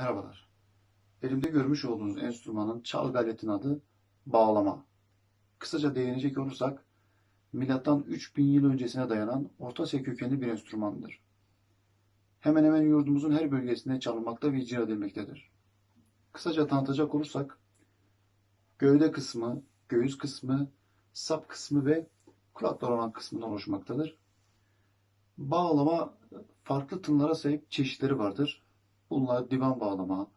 Merhabalar. Elimde görmüş olduğunuz enstrümanın çalgı aletinin adı bağlama. Kısaca değinecek olursak, milattan 3000 yıl öncesine dayanan Orta Asya kökenli bir enstrümandır. Hemen hemen yurdumuzun her bölgesinde çalınmakta ve icra edilmektedir. Kısaca tanıtacak olursak, gövde kısmı, göğüs kısmı, sap kısmı ve kulak dolanan kısmından oluşmaktadır. Bağlama farklı tınlara sahip çeşitleri vardır. Bunlar divan bağlama,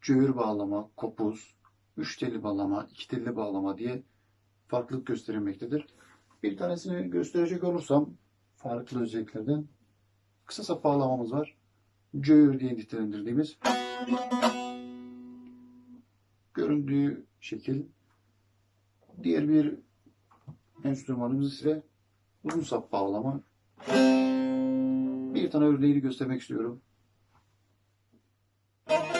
cöğür bağlama, kopuz, üç telli bağlama, iki telli bağlama diye farklılık gösterilmektedir. Bir tanesini gösterecek olursam farklı özelliklerden kısa sap bağlamamız var. Cöğür diye nitelendirdiğimiz göründüğü şekil. Diğer bir enstrümanımız ise uzun sap bağlama. Bir tane örneğini göstermek istiyorum. Thank you.